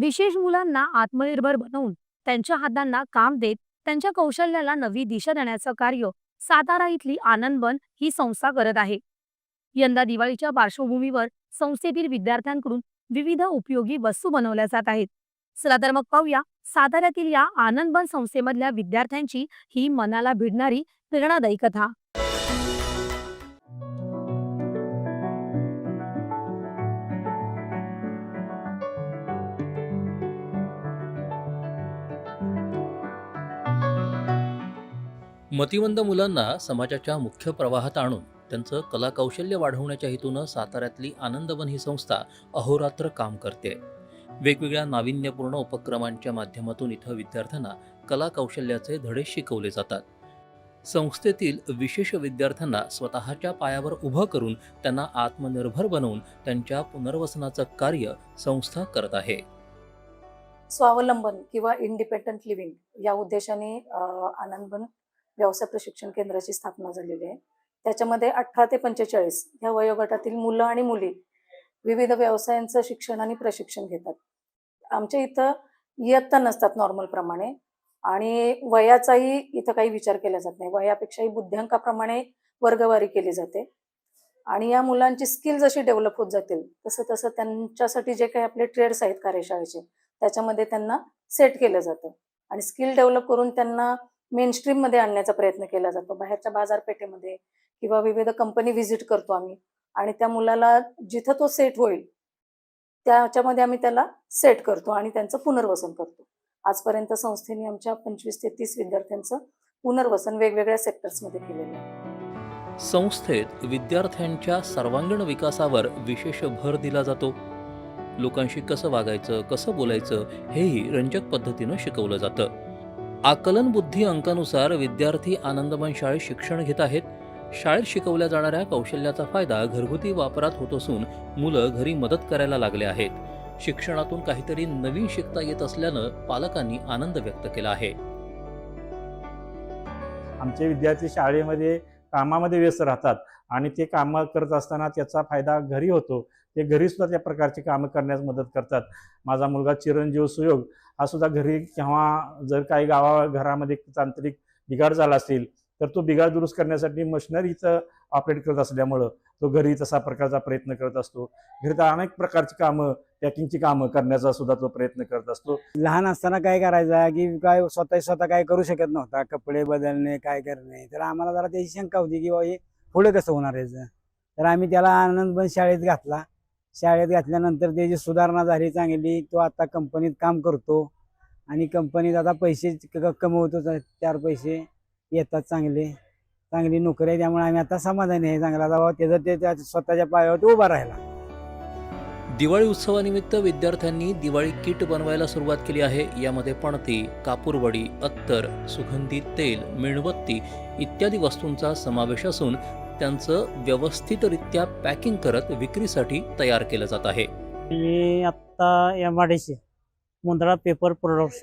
विशेष मुलांना आत्मनिर्भर बनवून त्यांच्या हातांना काम देत त्यांच्या कौशल्याला नवी दिशा देण्याचं कार्य सातारा इथली आनंदबन ही संस्था करत आहे. यंदा दिवाळीच्या पार्श्वभूमीवर संस्थेतील विद्यार्थ्यांकडून विविध उपयोगी वस्तू बनवल्या जात आहेत. चला तर मग पाहूया साताऱ्यातील या आनंदबन संस्थेमधल्या विद्यार्थ्यांची ही मनाला भिडणारी प्रेरणादायी कथा. मतिमंद मुलांना समाजाच्या मुख्य प्रवाहात आणून त्यांचं कलाकौशल्य वाढवण्याच्या हेतूनं साताऱ्यातली आनंदवन ही संस्था अहोरात्र काम करते. वेगवेगळ्या नाविन्यपूर्ण उपक्रमांच्या माध्यमातून इथं विद्यार्थ्यांना कलाकौशल्याचे धडे शिकवले जातात. संस्थेतील विशेष विद्यार्थ्यांना स्वतःच्या पायावर उभं करून त्यांना आत्मनिर्भर बनवून त्यांच्या पुनर्वसनाचं कार्य संस्था करत आहे. स्वावलंबन किंवा इंडिपेंडंट लिव्हिंग या उद्देशाने आनंदवन आनंदबन व्यवसाय प्रशिक्षण केंद्राची स्थापना झालेली आहे. त्याच्यामध्ये अठरा ते पंचेचाळीस ह्या वयोगटातील मुलं आणि मुली विविध व्यवसायांचं शिक्षण आणि प्रशिक्षण घेतात. आमच्या इथं इयत्ता नसतात नॉर्मल प्रमाणे आणि वयाचाही इथं काही विचार केला जात नाही. वयापेक्षाही बुद्ध्यांकाप्रमाणे वर्गवारी केली जाते. आणि या मुलांची स्किल जशी डेव्हलप होत जातील तसं तसं त्यांच्यासाठी जे काही आपले ट्रेड्स आहेत कार्यशाळेचे त्याच्यामध्ये त्यांना सेट केलं जातं. आणि स्किल डेव्हलप करून त्यांना मेनस्ट्रीममध्ये आणण्याचा प्रयत्न केला जातो. बाहेरच्या बाजारपेठेमध्ये किंवा विविध कंपनी व्हिजिट करतो आम्ही. आणि त्या मुलाला जिथं तो सेट होईल त्याच्यामध्ये आम्ही त्याला सेट करतो आणि त्यांचं पुनर्वसन करतो. आजपर्यंत संस्थेने आमच्या पंचवीस ते तीस विद्यार्थ्यांचं पुनर्वसन वेगवेगळ्या सेक्टर्समध्ये केलेलं आहे. संस्थेत विद्यार्थ्यांच्या सर्वांगीण विकासावर विशेष भर दिला जातो. लोकांशी कसं वागायचं कसं बोलायचं हेही रंजक पद्धतीनं शिकवलं जातं. आकलन बुद्धी अंकानुसार विद्यार्थी आनंदमन शाळेत शिक्षण घेत आहेत. शाळेत शिकवल्या जाणाऱ्या कौशल्याचा फायदा घरगुती वापरात होत असून मुलं घरी मदत करायला लागले आहेत. शिक्षणातून काहीतरी नवीन शिकता येत असल्यानं पालकांनी आनंद व्यक्त केला आहे. आमचे विद्यार्थी शाळेमध्ये कामामध्ये व्यस्त राहतात आणि ते कामं करत असताना त्याचा फायदा घरी होतो. ते घरी सुद्धा त्या प्रकारची कामं करण्यास मदत करतात. माझा मुलगा चिरंजीव सुयोग हा सुद्धा घरी किंवा जर काही गावा घरामध्ये तांत्रिक बिघाड झाला असेल तर तो बिघाड दुरुस्त करण्यासाठी मशिनरीचं ऑपरेट करत असल्यामुळं तो घरी तसा प्रकारचा प्रयत्न करत असतो. घरी तर अनेक प्रकारची कामं पॅकिंगची कामं करण्याचा सुद्धा तो प्रयत्न करत असतो. लहान असताना काय करायचा की काय स्वतः स्वतः काय करू शकत नव्हता कपडे बदलणे काय करणे तर आम्हाला जरा त्याची शंका होती की बाबा हे पुढे कसं होणार याचं? तर आम्ही त्याला आनंदबन शाळेत घातला. शाळेत घातल्यानंतर त्याची सुधारणा झाली चांगली तो आता कंपनीत काम करतो. आणि कंपनीत आता पैसे कमवतो चार पैसे येतात चांगले. चांगली नोकरी आहे त्यामुळे आम्ही आता समाधानी आहे. चांगला आता बाबा त्याचं ते त्या स्वतःच्या पायावरती उभा राहिला. दिवाळी उत्सवानिमित्त विद्यार्थ्यांनी दिवाळी किट बनवायला सुरुवात केली आहे. यामध्ये पणती कापूरवडी अत्तर सुगंधी तेल मेणबत्ती इत्यादी वस्तूंचा समावेश असून त्यांचं व्यवस्थितरित्या पॅकिंग करत विक्रीसाठी तयार केलं जात आहे. मी आत्ता M R D C Mundra paper products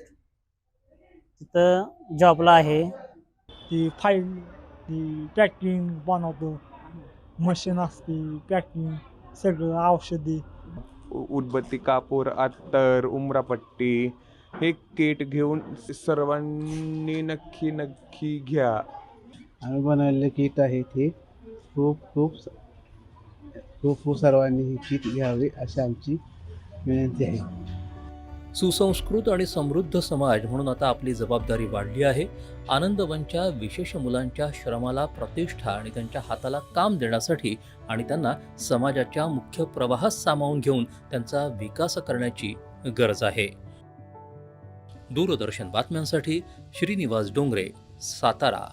तिथं जॉबला आहे. ती फाईल ती पॅकिंग बनवतो. मशीन असते पॅकिंग सगळं औषधी. उ- उदबत्ती कापूर अत्तर उमरापट्टी हे किट घेऊन सर्वांनी नक्की नक्की घ्या. आम्ही बनवलेले किट आहे ते. खूप खूप खूप खूप सर्वांनी ही किट घ्यावी अशी आमची विनंती आहे. सुसंस्कृत आणि समृद्ध समाज म्हणून आता आपली जबाबदारी वाढली आहे. आनंदवनच्या विशेष मुलांच्या श्रमाला प्रतिष्ठा आणि त्यांच्या हाताला काम देण्यासाठी आणि त्यांना समाजाच्या मुख्य प्रवाहात सामावून घेऊन त्यांचा विकास करण्याची गरज आहे. दूरदर्शन बातम्यांसाठी श्रीनिवास डोंगरे सातारा.